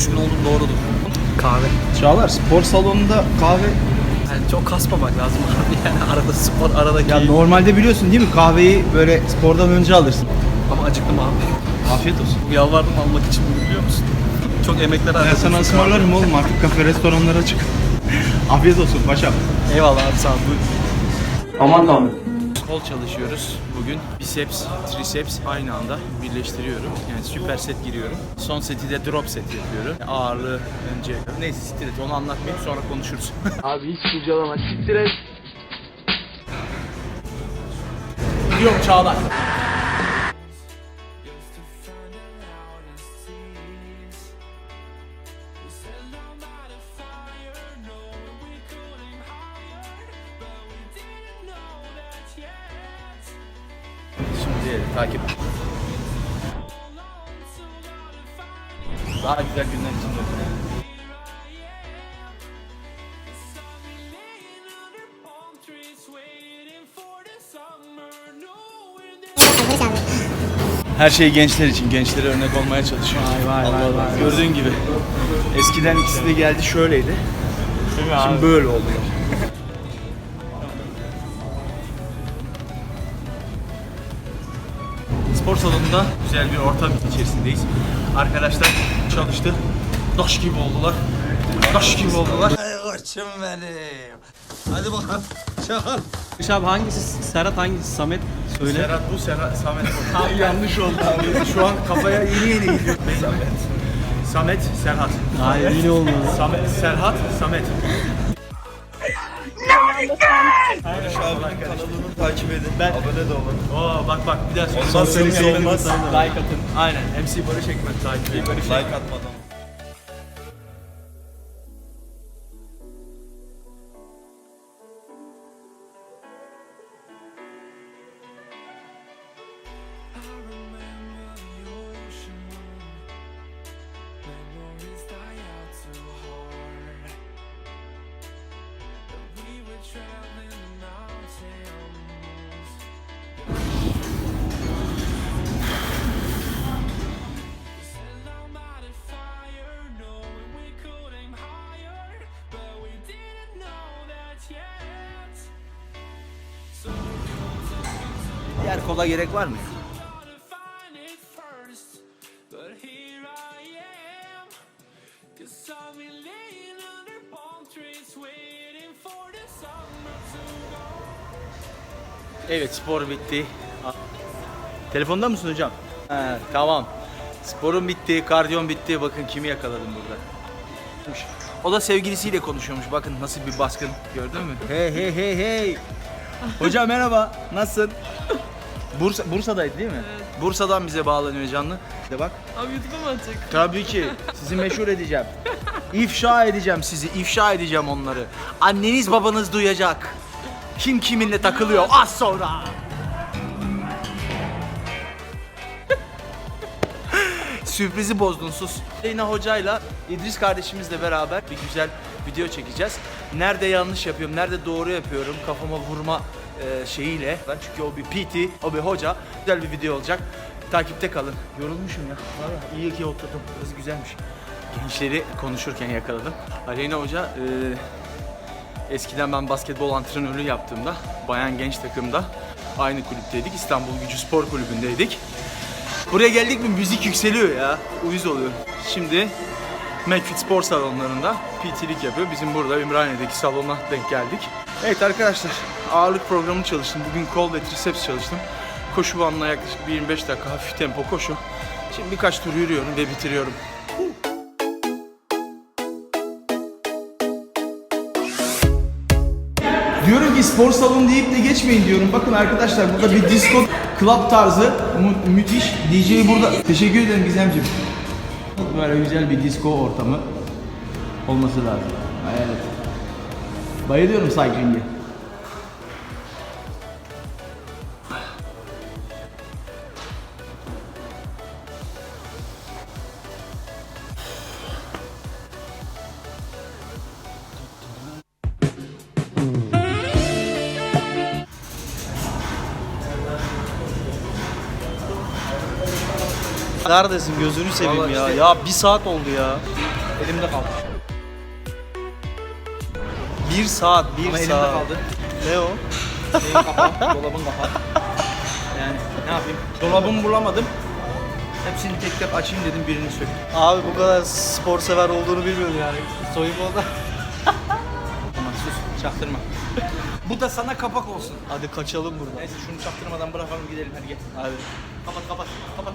düşkün olduğum doğrudur. Kahve. Çağlar spor salonunda kahve Yani çok kasmamak lazım abi yani arada spor arada ya keyif. normalde biliyorsun değil mi kahveyi böyle spordan önce alırsın. Ama acıktım abi. Afiyet olsun. Yalvardım almak için bunu biliyor musun? Çok emekler Ben harcadım. sana ısmarlarım oğlum artık kafe restoranlara açık. Afiyet olsun paşam. Eyvallah abi sağ ol. Buyur. Aman tanrım. Kol çalışıyoruz bugün. Biceps, triceps aynı anda birleştiriyorum. Yani süper set giriyorum. Son seti de drop set yapıyorum. Ağırlığı önce. Neyse siktir et onu anlatmayayım sonra konuşuruz. Abi hiç kurcalama. Siktir et. Gidiyorum Çağlar. Takip. Daha güzel günler için de. Her şey gençler için, gençlere örnek olmaya çalışıyorum. Vay vay vay vay. Gördüğün gibi. Eskiden ikisi de geldi şöyleydi. Şimdi böyle oluyor. Salonunda güzel bir ortam içerisindeyiz. Arkadaşlar çalıştı. Daş gibi oldular. Daş gibi oldular. abi hangisi Serhat hangisi Samet söyle. Serhat bu, Serhat, Samet. Tam yanlış oldu abi. Şu an kafaya yeni yeni gidiyor. Samet. Samet, Serhat. Hayır yine olmadı. Samet, Serhat, Samet. Kanalını takip edin. Ben abone de olun. Oo bak bak bir daha söyle. Olmazsa Sosyal olmaz. Like atın. Aynen. MC Barış Ekmen takip edin. Barış Like atmadan. For the summer to go. Evet spor bitti. Telefonda mısın hocam? He, tamam. Sporun bitti, kardiyon bitti. Bakın kimi yakaladım burada. O da sevgilisiyle konuşuyormuş. Bakın nasıl bir baskın. Gördün mü? Hey hey hey hey. Hocam merhaba. Nasılsın? Bursa, Bursa'daydı değil mi? Bursa'dan bize bağlanıyor canlı. De bak. Abi YouTube'a mı atacak? Tabii ki. Sizi meşhur edeceğim. İfşa edeceğim sizi. ifşa edeceğim onları. Anneniz babanız duyacak. Kim kiminle takılıyor az sonra. Sürprizi bozdun sus. Leyna hocayla İdris kardeşimizle beraber bir güzel video çekeceğiz. Nerede yanlış yapıyorum, nerede doğru yapıyorum kafama vurma e, şeyiyle. Çünkü o bir PT, o bir hoca. Güzel bir video olacak. Takipte kalın. Yorulmuşum ya. Vallahi iyi ki oturdum. Burası güzelmiş. Gençleri konuşurken yakaladım. Aleyna Hoca e, eskiden ben basketbol antrenörü yaptığımda bayan genç takımda aynı kulüpteydik. İstanbul Gücü Spor Kulübü'ndeydik. Buraya geldik mi müzik yükseliyor ya. Uyuz oluyor. Şimdi McFit spor salonlarında PT'lik yapıyor. Bizim burada Ümraniye'deki salona denk geldik. Evet arkadaşlar ağırlık programı çalıştım. Bugün kol ve triceps çalıştım. Koşu bandına yaklaşık bir 25 dakika hafif tempo koşu. Şimdi birkaç tur yürüyorum ve bitiriyorum. Diyorum ki spor salonu deyip de geçmeyin diyorum. Bakın arkadaşlar burada bir disco club tarzı mü- müthiş. DJ burada. Teşekkür ederim Gizemciğim. Böyle güzel bir disco ortamı olması lazım. Evet. Bayılıyorum cycling'e. Neredesin gözünü seveyim ya. işte- Ya bir saat oldu ya. Elimde kaldı. Bir saat, bir Ama elimde saat. kaldı. Ne o? Şeyin dolabın kapağı. Yani ne yapayım? Dolabımı bulamadım. Hepsini tek tek açayım dedim birini söktüm. Abi bu kadar spor sever olduğunu bilmiyordum yani. Soyum oldu. Tamam sus çaktırma. Bu da sana kapak olsun. Hadi kaçalım buradan. Neyse şunu çaktırmadan bırakalım gidelim hadi gel. Hadi. Kapat kapat kapat.